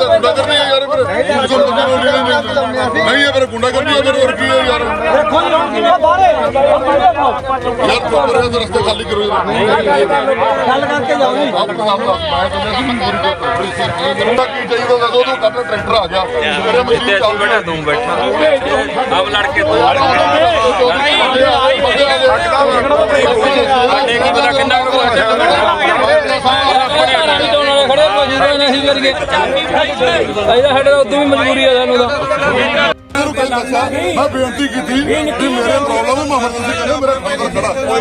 ਗੁੰਡਾ ਕਰਨੀ ਹੈ ਯਾਰ ਫਿਰ ਨਹੀਂ ਇਹ ਫਿਰ ਗੁੰਡਾ ਕਰਨੀ ਹੈ ਫਿਰ ਹੋਰ ਕੀ ਹੈ ਯਾਰ ਦੇਖੋ ਜੀ ਹੁਣ ਕਿਵੇਂ ਬਾਹਰੇ ਯਾਰ ਪ੍ਰੋਪਰ ਇਹ ਰਸਤੇ ਖਾਲੀ ਕਰੋ ਯਾਰ ਗੱਲ ਕਰਕੇ ਜਾਓ ਜੀ ਆਪ ਸਾਹਿਬ ਦਾ ਮੈਂ ਸੀ ਮਨਜ਼ੂਰੀ ਕਰੋ ਬੜੀ ਸਰ ਮੈਨੂੰ ਕੀ ਚਾਹੀਦਾ ਦੱਸੋ ਤੂੰ ਕੱਲ ਟਰੈਕਟਰ ਆ ਜਾ ਮੇਰੇ ਮਸ਼ੀਨ ਚੱਲ ਤੂੰ ਬੈਠਾ ਤੂੰ ਬੈਠਾ ਅਬ ਲੜ ਕੇ ਤੂੰ ਸਾਡੇ ਕੀ ਪਤਾ ਕਿੰਨਾ ਕੁ ਹੋਇਆ ਆਪਣੇ ਤੋਂ ਨਾਲੇ ਖੜੇ ਕੋ ਜਿਹਦੇ ਨੇ ਅਸੀਂ ਕਰੀਏ। ਇਹਦਾ ਸਾਡੇ ਦਾ ਉਦੋਂ ਵੀ ਮਜਬੂਰੀ ਆ ਸਾਨੂੰ ਦਾ ਮੈਂ ਬੇਨਤੀ ਕੀਤੀ ਕਿ ਮੇਰੇ ਪ੍ਰੋਬਲਮ ਮੈਂ ਐਮਰਜੈਂਸੀ ਕਰੇ ਮੇਰਾ ਕਾਗਜ਼ ਖੜਾ। ਕੋਈ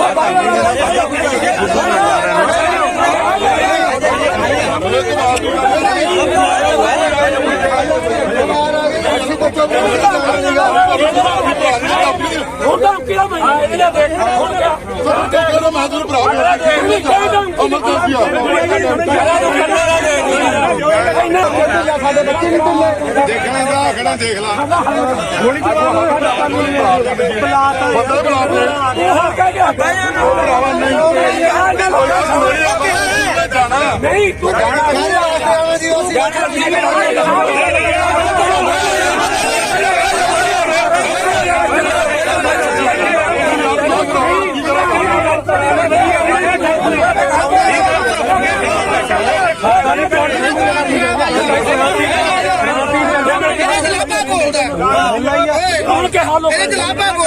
ਗੱਲ ਨਹੀਂ ਹੁਣ ਤਾਂ ਕਿਹੜਾ ਮਹੀਨਾ ਇਹਨੇ ਦੇਖ। ਹੁਣ ਕਿਆ ਕਹਿੰਦਾ ਮੈਂ ਤੁਹਾਨੂੰ ਭਰਾ ਐਮਰਜੈਂਸੀ ਆ ਸਾਡੇ ਬੱਚੇ ਨਹੀਂ ਤੁੱਲੇ ਦੇਖਣਾ ਦਾ ਖੜਾ ਦੇਖ ਲਾ। ਬੰਦਾ ਬੁਲਾ ਦੇ ਹੁਣ ਕਹਿ ਗਿਆ ਭਰਾਵਾ ਨਹੀਂ। ਜਾਣਾ ਨਹੀਂ ਤੂੰ ਹੁਣ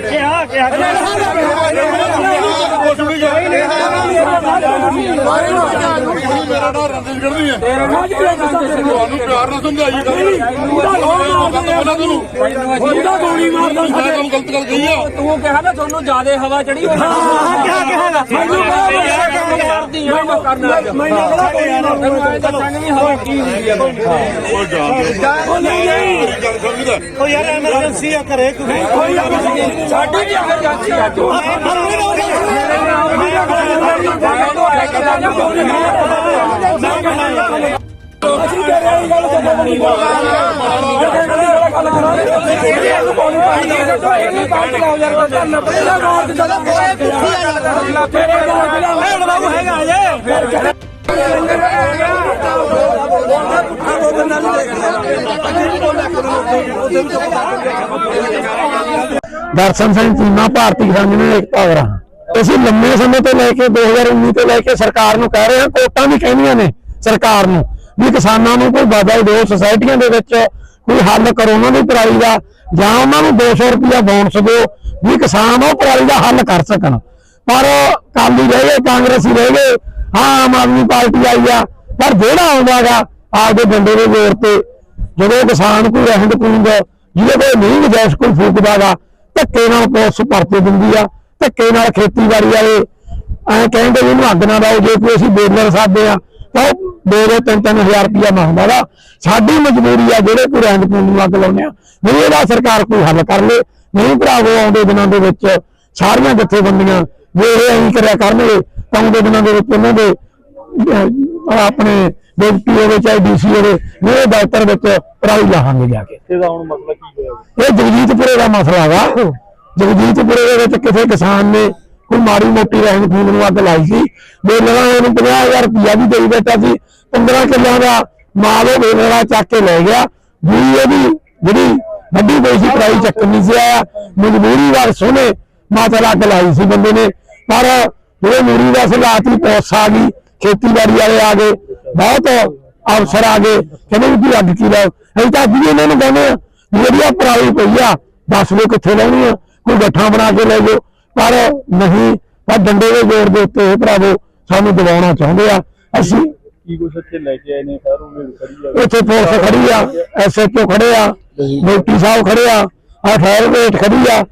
ਕਿਹਾ ਕਿਹਾ ਮੇਰਾ ਨਾਮ ਰੰਜਨ ਕਰਦੀ ਹੈ ਤੁਹਾਨੂੰ ਪਿਆਰ ਨਾਲ ਸਮਝਾਈ ਉਹਦਾ ਗੋਲੀ ਮਾਰਦਾ ਮੈਂ ਕੰਮ ਗਲਤ ਗੱਲ ਕਹੀ ਆ ਤੂੰ ਕਿਹਾ ਨਾ ਤੁਹਾਨੂੰ ਜ਼ਿਆਦਾ ਹਵਾ ਚੜੀ ਹਾਂ ਕਿਆ ਕਹੇਗਾ ਮੈਨੂੰ ਕਰਦੀ ਆ ਮੈਂ ਕਰਨਾ ਮੈਨੂੰ ਕਿਹੜਾ ਕੋਈ ਨਾ ਤੈਨੂੰ ਦੱਸਾਂਗੇ ਵੀ ਹਵਾ ਕੀ ਹੁੰਦੀ ਆ ਉਹ ਜਾਣ ਉਹ ਨਹੀਂ ਉਹ ਯਾਰ ਐਮਰਜੈਂਸੀ ਆ ਘਰੇ ਕੋਈ ਕੋਈ ਸਾਡੀ ਵੀ ਜਾਂਦੀ ਆ ਜੋ ਅਸੀਂ ਕਹਿ ਰਹੇ ਗੱਲ ਕੋਲ ਕੋਈ ਧੰਨ ਪਹਿਲਾ ਤੇ ਜਦੋਂ ਕੋਈ ਪੁੱਛੀ ਆ ਜਾਂਦਾ ਤੇਰੇ ਤੇ ਬਾਬੂ ਹੈਗਾ ਜੇ ਦਰਸ਼ਨ ਸਿੰਘ ਚੀਮਾ ਭਾਰਤੀ ਕਿਸਾਨ ਯੂਨੀਅਨ ਏਕਤਾ ਵਰਾ ਅਸੀਂ ਲੰਮੇ ਸਮੇਂ ਤੋਂ ਲੈ ਕੇ 2019 ਤੋਂ ਲੈ ਕੇ ਸਰਕਾਰ ਨੂੰ ਕਹਿ ਰਹੇ ਹਾਂ, ਕੋਟਾਂ ਵੀ ਕਹਿੰਦੀਆਂ ਨੇ ਸਰਕਾਰ ਨੂੰ ਵੀ ਕਿਸਾਨਾਂ ਨੂੰ ਕੋਈ ਵਾਧਾ ਦਿਓ ਸੁਸਾਇਟੀਆਂ ਦੇ ਵਿੱਚ ਕੋਈ ਹੱਲ ਕਰੋ, ਉਹਨਾਂ ਦੀ ਪਰਾਲੀ ਦਾ ਜਾਂ ਉਹਨਾਂ ਨੂੰ 200 ਰੁਪਇਆ ਬੋਨਸ ਦਿਓ, ਵੀ ਕਿਸਾਨ ਉਹ ਪਰਾਲੀ ਦਾ ਹੱਲ ਕਰ ਸਕਣ। ਪਰ ਕਾਲੀ ਰਹਿ ਗਏ, ਕਾਂਗਰਸੀ ਰਹਿ ਗਏ ਆਮ ਆਦਮੀ ਪਾਰਟੀ ਆਈ ਆ। ਪਰ ਜਿਹੜਾ ਆਉਂਦਾਗਾ ਆਪਦੇ ਬੰਦੇ ਦੇ ਜ਼ੋਰ ਤੇ, ਜਦੋਂ ਕਿਸਾਨ ਕੋਈ ਰਹਿੰਦ ਖੂੰਦ ਜਿਹਦੇ ਕੋਲ ਨਹੀਂ ਗੁਜਾਇਸ਼ ਕੋਈ ਫੂਕਦਾਗਾ ਧੱਕੇ ਨਾਲ ਪੁਲਿਸ ਪਰਤੇ ਦਿੰਦੀ ਆ, ਧੱਕੇ ਨਾਲ ਖੇਤੀਬਾੜੀ ਵਾਲੇ, ਐਂ ਕਹਿੰਦੇ ਵੀ ਇਹਨੂੰ ਅੱਗ ਨਾ ਲਾਓ, ਜੇ ਕੋਈ ਅਸੀਂ ਬੇਲਰ ਸਾਦੇ ਆ, ਤਾਂ ਉਹ ਦੋ ਦੋ, ਤਿੰਨ ਤਿੰਨ ਹਜ਼ਾਰ ਰੁਪਇਆ ਮੰਗਦਾ ਵਾ ਸਾਡੀ ਮਜਬੂਰੀ ਆ, ਜਿਹੜੇ ਕੋਈ ਰਹਿੰਦ ਖੂੰਦ ਨੂੰ ਅੱਗ ਲਾਉਂਦੇ ਆ ਨਹੀਂ ਇਹਦਾ ਸਰਕਾਰ ਕੋਈ ਹੱਲ ਕਰ ਲੇ। ਨਹੀਂ ਭਰਾਵੋ, ਆਉਂਦੇ ਦਿਨਾਂ ਦੇ ਵਿੱਚ ਸਾਰੀਆਂ ਜਥੇਬੰਦੀਆਂ ਜੇ ਇਹ ਐਂ ਕਰਿਆ ਕਰਨਗੇ। ਤਾਂ ਆਉਂਦੇ ਦਿਨਾਂ ਦੇ ਵਿੱਚ ਉਹਨਾਂ ਦੇ ਆਪਣੇ ਡਿਪਟੀ ਹੋਵੇ ਚਾਹੇ ਡੀਸੀ ਹੋਵੇ ਇਹ ਦਫ਼ਤਰ ਵਿੱਚ ਪਰਾਈ ਲਾਹਾਂਗੇ ਜਾ ਕੇ। ਇਹਦਾ ਹੁਣ ਮਸਲਾ ਕੀ ਹੋਇਆ? ਇਹ ਜਗਜੀਤਪੁਰੇ ਦਾ ਮਸਲਾ ਵਾ। ਜਗਜੀਤਪੁਰੇ ਦੇ ਵਿੱਚ ਕਿਸੇ ਕਿਸਾਨ ਨੇ ਕੋਈ ਮਾੜੀ ਮੋਟੀ ਰਹਿਣ ਖੂਨ ਨੂੰ ਅੱਗ ਲਾਈ ਸੀ। ਬੇਲਣਾ ਇਹਨੂੰ 50000 ਰੁਪਇਆ ਵੀ ਦੇਈ ਬੈਠਾ ਸੀ। 15 ਕਿੱਲਿਆਂ ਦਾ ਮਾਲ ਉਹ ਬੇਲਣਾ ਚੱਕ ਕੇ ਲੈ ਗਿਆ। ਵੀ ਇਹਦੀ ਜਿਹੜੀ ਵੱਡੀ ਕੋਈ ਸੀ ਪਰਾਈ ਚੱਕਣ ਨਹੀਂ ਸੀ ਆਇਆ। ਮਜਬੂਰੀ ਵਾਰ ਸੋਨੇ ਮਾਤਾ ਅੱਗ ਲਾਈ ਸੀ ਬੰਦੇ ਨੇ। ਪਰ ਜਿਹੜੇ ਮੂਰੀ ਦਾ ਸਲਾਤੀ ਪੌਸ ਆ ਗਈ ਖੇਤੀਬਾੜੀ ਵਾਲੇ ਆ ਗਏ ਬਹੁਤ ਅਫਸਰ ਆ ਗਏ ਕਹਿੰਦੇ ਵੀ ਅੱਗ ਕੀ ਲਾਓ ਅਸੀਂ ਤਾਂ ਵੀ ਇਹਨਾਂ ਨੂੰ ਕਹਿੰਦੇ ਆ ਵੀ ਜਿਹੜੀ ਆ ਪਰਾਲੀ ਪਈ ਆ ਦੱਸ ਲਓ ਕਿੱਥੇ ਲਾਉਣੀ ਆ ਕੋਈ ਗੱਠਾਂ ਬਣਾ ਕੇ ਲੈ ਜਾਓ। ਪਰ ਨਹੀਂ ਪਰ ਡੰਡੇ ਦੇ ਜ਼ੋਰ ਦੇ ਉੱਤੇ ਇਹ ਭਰਾਵੋ ਸਾਨੂੰ ਦਬਾਉਣਾ ਚਾਹੁੰਦੇ ਆ। ਅਸੀਂ ਕੀ ਕੁਛ ਇੱਥੇ ਲੈ ਕੇ ਆਏ ਨੇ ਸਰ ਉਹਨੇ ਖੜੀ ਆ। ਇੱਥੇ ਪੁਲਿਸ ਖੜੀ ਆ ਐਸਐਚਓ ਖੜੇ ਆ ਡਿਪਟੀ ਸਾਹਿਬ ਖੜੇ ਆ ਆ ਫਾਇਰ ਬ੍ਰਿਗੇਡ ਖੜੀ ਆ।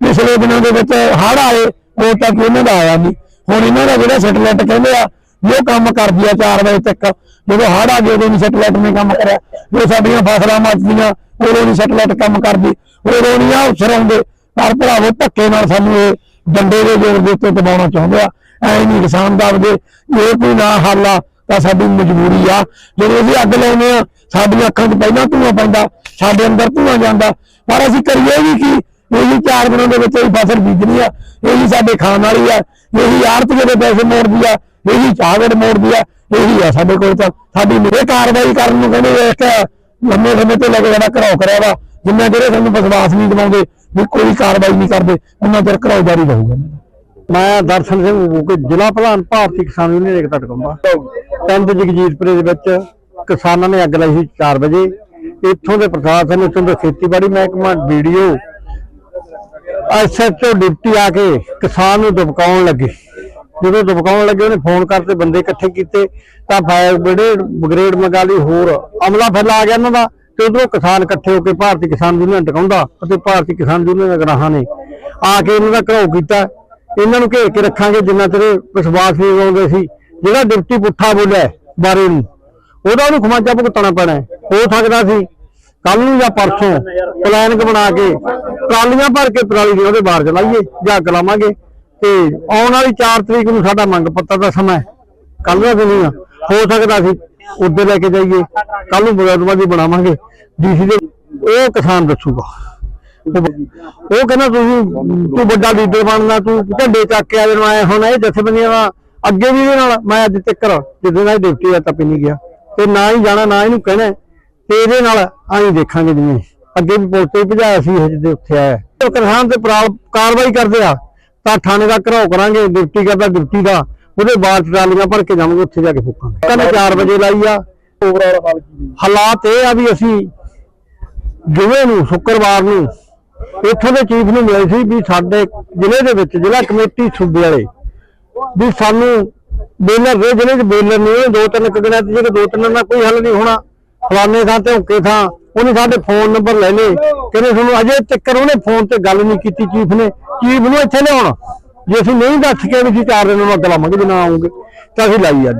ਪਿਛਲੇ ਦਿਨਾਂ ਦੇ ਵਿੱਚ ਹੜ੍ਹ ਆਏ ਉਹ ਤੱਕ ਉਹਨਾਂ ਦਾ ਆਇਆ ਨਹੀਂ। ਹੁਣ ਇਹਨਾਂ ਦਾ ਜਿਹੜਾ ਸੈਟਲਾਈਟ ਕਹਿੰਦੇ ਆ ਜੋ ਕੰਮ ਕਰਦੀ ਆ 4 ਵਜੇ ਤੱਕ। ਜਦੋਂ ਹੜ੍ਹ ਆ ਗਏ ਉਦੋਂ ਵੀ ਸੈਟਲਾਈਟ ਨੇ ਕੰਮ ਕਰਿਆ। ਜੋ ਸਾਡੀਆਂ ਫਸਲਾਂ ਮੱਚਦੀਆਂ ਉਦੋਂ ਨਹੀਂ ਸੈਟਲਾਈਟ ਕੰਮ ਕਰਦੀ। ਉਦੋਂ ਨਹੀਂ ਆ ਅਫਸਰ ਆਉਂਦੇ ਪਰ ਭਰਾਵੋ ਧੱਕੇ ਨਾਲ ਸਾਨੂੰ ਇਹ ਡੰਡੇ ਦੇ ਜ਼ੋਰ ਦੇ ਉੱਤੇ ਦਬਾਉਣਾ ਚਾਹੁੰਦੇ ਆ। ਐ ਨਹੀਂ ਕਿਸਾਨ ਦਬਦੇ ਇਹ ਕੋਈ ਨਾ ਹੱਲ ਆ, ਤਾਂ ਸਾਡੀ ਮਜਬੂਰੀ ਆ। ਜਦੋਂ ਅਸੀਂ ਅੱਗ ਲਾਉਂਦੇ ਆ, ਸਾਡੀਆਂ ਅੱਖਾਂ 'ਚ ਪਹਿਲਾਂ ਧੂਆਂ ਪੈਂਦਾ, ਸਾਡੇ ਅੰਦਰ ਧੂਆਂ ਜਾਂਦਾ। ਪਰ ਅਸੀਂ ਕਰੀਏ ਵੀ ਕੀ? ਇਹੀ ਚਾਰ ਦਿਨਾਂ ਦੇ ਵਿੱਚ ਇਹ ਫਸਲ ਬੀਜਣੀ ਆ, ਇਹੀ ਸਾਡੇ ਖਾਣ ਵਾਲੀ ਆ, ਇਹੀ ਆੜਤ ਦੇ ਪੈਸੇ ਮੋੜਦੀ ਆ, ਇਹੀ ਚਾਹਗੜ ਮੋੜਦੀ ਆ, ਇਹੀ ਆ ਸਾਡੇ ਕੋਲ ਤਾਂ। ਸਾਡੀ ਮੇਰੇ ਕਾਰਵਾਈ ਕਰਨ ਨੂੰ ਕਹਿੰਦੇ ਇੱਕ ਲੰਮੇ ਸਮੇਂ ਤੋਂ ਲੈ ਕੇ ਘਰਾਓ ਕਰਿਆ ਵਾ, ਜਿੰਨਾ ਜਿਹੜੇ ਸਾਨੂੰ ਵਿਸ਼ਵਾਸ ਨਹੀਂ ਦਿਵਾਉਂਦੇ, ਵੀ ਕੋਈ ਕਾਰਵਾਈ ਨਹੀਂ ਕਰਦੇ, ਉਹਨਾਂ ਚਿਰ ਘਰਾਓ ਜਾਰੀ ਰਹੂਗਾ। ਮੈਂ ਦਰਸ਼ਨ ਸਿੰਘ ਬੂਕੇ ਜ਼ਿਲ੍ਹਾ ਪ੍ਰਧਾਨ ਭਾਰਤੀ ਕਿਸਾਨ ਯੂਨੀਅਨ ਏਕਤਾ ਟਕੰਬਾ ਪਿੰਡ ਜਗਜੀਤਪੁਰੇ ਦੇ ਵਿੱਚ ਕਿਸਾਨਾਂ ਨੇ ਅੱਗ ਲਾਈ ਸੀ 4 ਵਜੇ। ਇੱਥੋਂ ਦੇ ਪ੍ਰਸ਼ਾਸਨ ਇੱਥੋਂ ਦੇ ਖੇਤੀਬਾੜੀ ਮਹਿਕਮਾ ਵੀਡੀਓ ਐਸਐਚਓ ਡਿਪਟੀ ਆ ਕੇ ਕਿਸਾਨ ਨੂੰ ਦਬਕਾਉਣ ਲੱਗੇ। ਜਦੋਂ ਦਬਕਾਉਣ ਲੱਗੇ, ਉਹਨੇ ਫੋਨ ਕਰਤੇ, ਬੰਦੇ ਇਕੱਠੇ ਕੀਤੇ, ਤਾਂ ਫਾਇਰ ਬ੍ਰਿਗੇਡ ਬ੍ਰਿਗੇਡ ਮੰਗਾ ਹੋਰ ਅਮਲਾ ਫੈਲਾ ਆ ਗਿਆ ਇਹਨਾਂ ਦਾ ਤੇ ਉਧਰੋਂ ਕਿਸਾਨ ਇਕੱਠੇ ਹੋ ਕੇ ਭਾਰਤੀ ਕਿਸਾਨ ਯੂਨੀਅਨ ਟਿਕਾਉਂਦਾ ਅਤੇ ਭਾਰਤੀ ਕਿਸਾਨ ਯੂਨੀਅਨ ਦੇ ਗਰਾਹਾਂ ਨੇ ਆ ਕੇ ਇਹਨਾਂ ਦਾ ਘਰਾਓ ਕੀਤਾ। ਇਹਨਾਂ ਨੂੰ ਘੇਰ ਕੇ ਰੱਖਾਂਗੇ ਜਿੰਨਾ ਤੇਰੇ ਵਿਸ਼ਵਾਸ ਨਹੀਂ ਆਉਂਦੇ ਸੀ ਜਿਹੜਾ ਡਿਪਟੀ ਪੁੱਠਾ ਬੋਲਿਆ ਬਾਰੇ ਨੂੰ, ਉਹਦਾ ਉਹਨੂੰ ਖਮਾਜਾ ਭੁਗਤਣਾ ਪੈਣਾ ਹੋ। ਸਕਦਾ ਸੀ ਕੱਲ ਨੂੰ ਜਾਂ ਪਰਸੋਂ ਪਲਾਨ ਬਣਾ ਕੇ ਟਰਾਲੀਆਂ ਭਰ ਕੇ ਪਰਾਲੀ ਦੀ ਉਹਦੇ ਬਾਹਰ ਚਲਾਈਏ, ਜਾਂ ਅੱਗ ਲਾਵਾਂਗੇ। ਤੇ ਆਉਣ ਵਾਲੀ 4 ਤਰੀਕ ਨੂੰ ਸਾਡਾ ਮੰਗ ਪੱਤਰ ਦਾ ਸਮਾਂ ਕੱਲ ਦਾ ਦਿਨ ਹੋ ਸਕਦਾ ਸੀ ਉੱਧਰ ਲੈ ਕੇ ਜਾਈਏ। ਕੱਲ ਨੂੰ ਬਗੈਰਵਾਦੀ ਬਣਾਵਾਂਗੇ। ਡੀਸੀ ਦੇ ਉਹ ਕਿਸਾਨ ਦੱਸੂਗਾ। ਉਹ ਉਹ ਕਹਿੰਦਾ ਤੁਸੀਂ, ਤੂੰ ਵੱਡਾ ਲੀਡਰ ਬਣਨਾ, ਤੂੰ ਝੰਡੇ ਚੱਕ ਕੇ ਆ ਜਾਣਾ ਆਏ ਹੁਣ ਇਹ ਜਥੇਬੰਦੀਆਂ ਦਾ, ਅੱਗੇ ਵੀ ਇਹਦੇ ਨਾਲ, ਮੈਂ ਅੱਜ ਤੱਕ ਜਿੱਦਾਂ ਦਾ ਡਿਪਟੀ ਆ ਤੱਕ ਨਹੀਂ ਗਿਆ। ਤੇ ਨਾ ਹੀ ਜਾਣਾ, ਨਾ ਇਹਨੂੰ ਕਹਿਣਾ। ਤੇ ਇਹਦੇ ਨਾਲ ਆਈ ਦੇਖਾਂਗੇ ਜਿਵੇਂ। ਅੱਗੇ ਵੀ ਪੋਸਟੇ ਭਜਾਇਆ ਸੀ ਇਹ ਜਿਹਦੇ ਉੱਥੇ ਆਇਆ। ਤੇ ਕਿਸਾਨ ਤੇ ਪ੍ਰਾਲ- ਕਾਰਵਾਈ ਕਰਦੇ ਆ ਤਾਂ ਥਾਣੇ ਦਾ ਘਰਾਓ ਕਰਾਂਗੇ ਡਿਪਟੀ ਕਰਦਾ ਡਿਪਟੀ ਦਾ ਉਹਦੇ ਬਾਅਦ ਟਰਾਲੀਆਂ ਭਰ ਕੇ ਜਾਵਾਂਗੇ ਉੱਥੇ ਜਾ ਕੇ ਫੂਕਾਂਗੇ। ਕੱਲ 4 ਵਜੇ ਲਾਈ ਆ। ਓਵਰਆਲ ਹਾਲ ਕੀ ਹਾਲਾਤ ਇਹ ਆ ਵੀ ਅਸੀਂ ਜੁਮੇ ਨੂੰ ਸ਼ੁੱਕਰਵਾਰ ਨੂੰ ਇੱਥੋਂ ਦੇ ਚੀਫ ਨੂੰ ਮਿਲੇ ਸੀ ਵੀ ਸਾਡੇ ਜ਼ਿਲ੍ਹੇ ਦੇ ਵਿੱਚ ਜ਼ਿਲ੍ਹਾ ਕਮੇਟੀ ਸੂਬੇ ਵਾਲੇ ਵੀ ਸਾਨੂੰ ਬੇਲਰ ਦੇ ਜ਼ਿਲ੍ਹੇ 'ਚ ਬੇਲਰ ਨਹੀਂ ਦੋ ਤਿੰਨ ਕਗਣਾ ਤੇ ਜਿਹੜੇ ਦੋ ਤਿੰਨ ਨਾਲ ਕੋਈ ਹੱਲ ਨਹੀਂ ਹੋਣਾ ਫਲਾਣੇ ਥਾਂ ਤੇ ਹੁੱਕੇ ਥਾਂ, ਉਹਨੇ ਸਾਡੇ ਫੋਨ ਨੰਬਰ ਲੈ ਲਏ। ਕਹਿੰਦੇ ਤੁਹਾਨੂੰ ਅਜੇ ਤੱਕ ਉਹਨੇ ਫੋਨ ਤੇ ਗੱਲ ਨਹੀਂ ਕੀਤੀ ਚੀਫ ਨੇ। ਚੀਫ ਨੂੰ ਇੱਥੇ ਲਿਆਉਣ। ਜੇ ਅਸੀਂ ਨਹੀਂ ਦੱਸ ਕੇ ਵੀ ਅਸੀਂ ਚਾਰ ਦਿਨ ਨੂੰ ਅੱਗ ਲਾਵਾਂਗੇ ਜੇ ਨਾ ਆਉਂਗੇ, ਤਾਂ ਅਸੀਂ ਲਾਈ ਅੱਜ।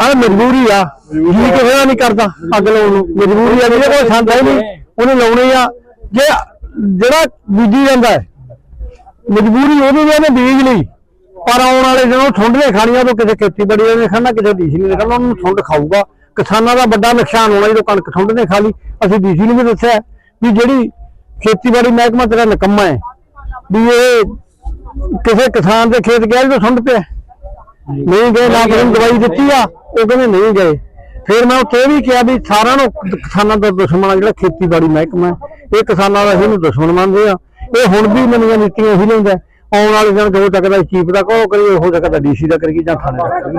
ਆ ਮਜਬੂਰੀ ਆ। ਜੀ ਕਿਸੇ ਨਹੀਂ ਕਰਦਾ ਅੱਗ ਲਾਉਣ ਨੂੰ। ਮਜਬੂਰੀ ਆ ਜਿਹਦੇ ਕੋਲ ਸੰਦ ਹੈ ਨਹੀਂ, ਉਹਨੇ ਲਾਉਣੀ ਆ। ਜੇ ਜਿਹੜਾ ਬੀਜੀ ਜਾਂਦਾ ਹੈ, ਮਜਬੂਰੀ ਉਹਦੀ ਵੀ ਉਹਨੇ ਬੀਜ ਲਈ। ਪਰ ਆਉਣ ਵਾਲੇ ਜਦੋਂ ਠੁੰਡੇ ਖਾਣੀਆਂ ਤੋਂ ਕਿਸੇ ਖੇਤੀਬਾੜੀ ਵਾਲੇ ਨੇ ਖਾਣਾ, ਕਿਸੇ ਡੀਸੀ ਨੇ ਖਾਣਾ, ਉਹਨੂੰ ਠੁੰਡ ਖਾਊਗਾ। ਕਿਸਾਨਾਂ ਦਾ ਵੱਡਾ ਨੁਕਸਾਨ ਹੋਣਾ ਜਦੋਂ ਕਣਕ ਠੁੰਡ ਨੇ ਖਾ ਲਈ। ਅਸੀਂ ਡੀਸੀ ਨੂੰ ਵੀ ਦੱਸਿਆ ਵੀ ਜਿਹੜੀ ਖੇਤੀਬਾੜੀ ਮਹਿਕਮਾ ਤੇਰਾ ਨਿਕੰਮਾ ਹੈ ਵੀ ਇਹ ਕਿਸੇ ਕਿਸਾਨ ਦੇ ਖੇਤ ਗਿਆ ਜਦੋਂ ਠੁੰਡ ਪਿਆ। ਨਹੀਂ ਗਏ ਨਾ ਕੋਈ ਦਵਾਈ ਦਿੱਤੀ ਆ ਉਹ ਕਹਿੰਦੇ ਨਹੀਂ ਗਏ। ਫਿਰ ਮੈਂ ਉੱਥੇ ਇਹ ਵੀ ਕਿਹਾ ਵੀ ਸਾਰਿਆਂ ਨੂੰ ਕਿਸਾਨਾਂ ਦਾ ਦੁਸ਼ਮਣ ਆ ਜਿਹੜਾ ਖੇਤੀਬਾੜੀ ਮਹਿਕਮਾ ਹੈ, ਇਹ ਕਿਸਾਨਾਂ ਦਾ ਇਹਨੂੰ ਦੁਸ਼ਮਣ ਮੰਨਦੇ ਆ। ਇਹ ਹੁਣ ਵੀ ਨਵੀਆਂ ਨੀਤੀਆਂ ਇਹੀ ਲੈਂਦਾ ਆਉਣ ਵਾਲੇ ਦਿਨ ਜੋ ਚੱਕਦਾ ਚੀਫ ਦਾ ਕਹੋ ਕਰੀਏ ਹੋ ਸਕਦਾ ਡੀਸੀ ਦਾ ਕਰੀਏ ਜਾਂ ਥਾਣੇ ਦਾ ਕਰੀਏ।